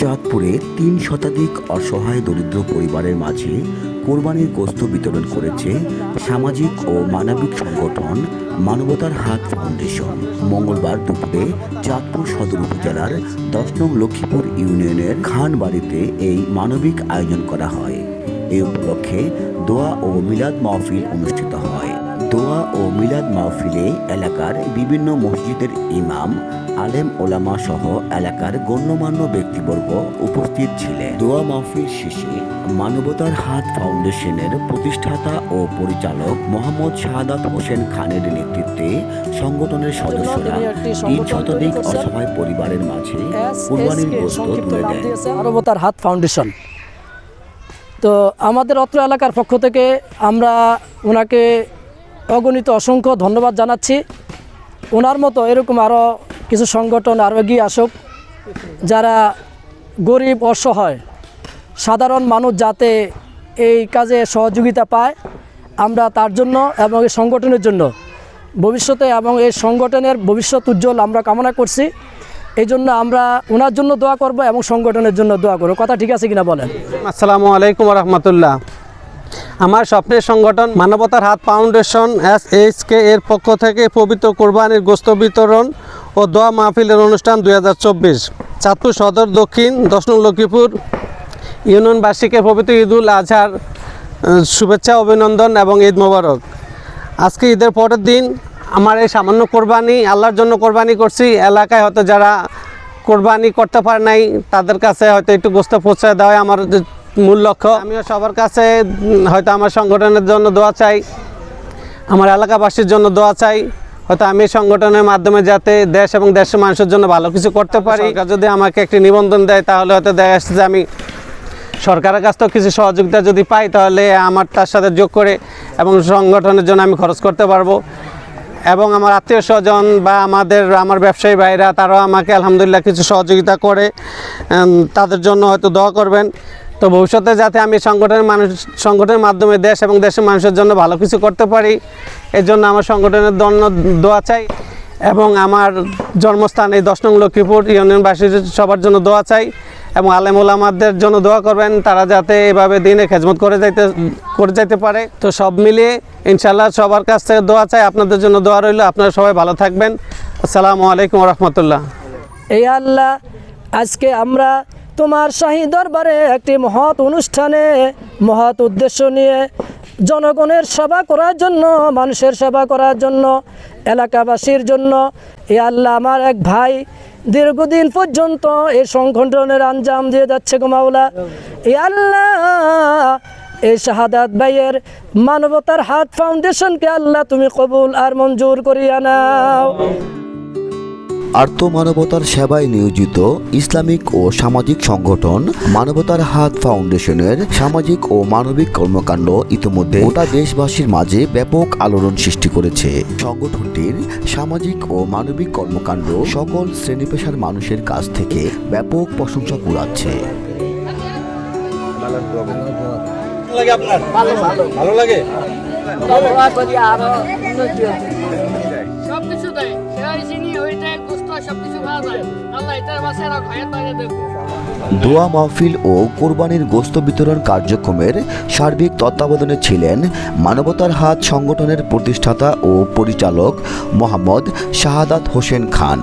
চাঁদপুরে তিন শতাধিক অসহায় দরিদ্র পরিবারের মাঝে কোরবানির গোস্ত বিতরণ করেছে সামাজিক ও মানবিক সংগঠন মানবতার হাত ফাউন্ডেশন। মঙ্গলবার দুপুরে চাঁদপুর সদর উপজেলার দশ নং লক্ষ্মীপুর ইউনিয়নের খান বাড়িতে এই মানবিক আয়োজন করা হয়। এই উপলক্ষে দোয়া ও মিলাদ মাহফিল অনুষ্ঠিত হয়। দোয়া ও মিলাদ মাহফিলে এলাকার বিভিন্ন মসজিদের ইমাম আলেম ওলামা সহ এলাকার গণ্যমান্য ব্যক্তিবর্গ উপস্থিত ছিলেন। দোয়া মাহফিল শেষে মানবতার হাত ফাউন্ডেশনের প্রতিষ্ঠাতা ও পরিচালক মোহাম্মদ শাহাদাত হোসেন খানের নেতৃত্বে সংগঠনের সদস্যরা তিনি শতাধিক অসহায় পরিবারের মাঝে কোরবানির গোস্ত তুলে দেন মানবতার হাত ফাউন্ডেশন। তো আমাদের অত্র এলাকার পক্ষ থেকে আমরা ওনাকে অগণিত অসংখ্য ধন্যবাদ জানাচ্ছি। ওনার মতো এরকম আরও কিছু সংগঠন আরও এগিয়ে আসুক, যারা গরিব, অসহায়, সাধারণ মানুষ যাতে এই কাজে সহযোগিতা পায়, আমরা তার জন্য এবং এই সংগঠনের জন্য। ভবিষ্যতে এবং এই সংগঠনের ভবিষ্যৎ উজ্জ্বল আমরা কামনা করছি। এই জন্য আমরা ওনার জন্য দোয়া করব এবং সংগঠনের জন্য দোয়া করব। কথা ঠিক আছে কিনা বলেন? আসসালামু আলাইকুম রহমতুল্লাহ। আমার স্বপ্নের সংগঠন মানবতার হাত ফাউন্ডেশন এস এইচ কে এর পক্ষ থেকে পবিত্র কোরবানির গোস্ত বিতরণ ও দোয়া মাহফিলের অনুষ্ঠান দুই হাজার চব্বিশ। চাঁদপুর সদর দক্ষিণ, দশ নং লক্ষ্মীপুর। ইউনিয়নবাসীকে পবিত্র ঈদুল আজহার শুভেচ্ছা, অভিনন্দন এবং ঈদ মোবারক। আজকে ঈদের পরের দিন আমার এই সামান্য কোরবানি, আল্লাহর জন্য কোরবানি করছি। এলাকায় হয়তো যারা কোরবানি করতে পারে নাই, তাদের কাছে হয়তো একটু গোস্ত পৌঁছায় দেওয়া আমার মূল লক্ষ্য। আমিও সবার কাছে হয়তো আমার সংগঠনের জন্য দোয়া চাই আমার এলাকাবাসীর জন্য দোয়া চাই হয়তো আমি সংগঠনের মাধ্যমে যাতে দেশ এবং দেশের মানুষের জন্য ভালো কিছু করতে পারি। যদি আমাকে একটি নিবন্ধন দেয় তাহলে হয়তো দেখা যাচ্ছে যে আমি সরকারের কাছ থেকে কিছু সহযোগিতা যদি পাই তাহলে আমার তার সাথে যোগ করে এবং সংগঠনের জন্য আমি খরচ করতে পারব। এবং আমার আত্মীয় স্বজন বা আমাদের আমার ব্যবসায়ী ভাইরা তারাও আমাকে আলহামদুলিল্লাহ কিছু সহযোগিতা করে তাদের জন্য হয়তো দোয়া করবেন। তো ভবিষ্যতে যাতে আমি সংগঠনের মানুষ, সংগঠনের মাধ্যমে দেশ এবং দেশের মানুষের জন্য ভালো কিছু করতে পারি এর জন্য আমার সংগঠনের জন্য দোয়া চাই এবং আমার জন্মস্থান এই দশ নং লক্ষ্মীপুর ইউনিয়নবাসীর সবার জন্য দোয়া চাই এবং আলেম ওলামাদের জন্য দোয়া করবেন, তারা যাতে এভাবে দিনে খেজমত করে যাইতে করে যাইতে পারে। তো সব মিলিয়ে ইনশাল্লাহ সবার কাছ থেকে দোয়া চাই, আপনাদের জন্য দোয়া রইল, আপনারা সবাই ভালো থাকবেন। আসসালামু আলাইকুম রহমতুল্লাহ। এই আল্লাহ, আজকে আমরা তোমার শাহী দরবারে একটি মহৎ অনুষ্ঠানে, মহৎ উদ্দেশ্য নিয়ে জনগণের সেবা করার জন্য, মানুষের সেবা করার জন্য, এলাকাবাসীর জন্য, এ আল্লাহ আমার এক ভাই, দীর্ঘদিন পর্যন্ত এই সংগঠনের আঞ্জাম দিয়ে যাচ্ছে গো মাওলা। এ আল্লাহ, এই শাহাদাত ভাইয়ের মানবতার হাত ফাউন্ডেশনকে আল্লাহ তুমি কবুল আর মঞ্জুর করিয়া নাও। আর্ত মানবতার সেবায় নিয়োজিত ইসলামিক ও সামাজিক সংগঠন মানবতার হাত ফাউন্ডেশনের সামাজিক ও মানবিক কর্মকাণ্ড ইতিমধ্যে গোটা দেশবাসীর মাঝে ব্যাপক আলোড়ন সৃষ্টি করেছে। সংগঠনটির সামাজিক ও মানবিক কর্মকাণ্ড সকল শ্রেণি পেশার মানুষের কাছ থেকে ব্যাপক প্রশংসা কুড়াচ্ছে। লাগে আপনার? ভালো লাগে? দোয়া মাহফিল ও কোরবানির গোস্ত বিতরণ কার্যক্রমের সার্বিক তত্ত্বাবধানে ছিলেন মানবতার হাত সংগঠনের প্রতিষ্ঠাতা ও পরিচালক মোহাম্মদ শাহাদাত হোসেন খান।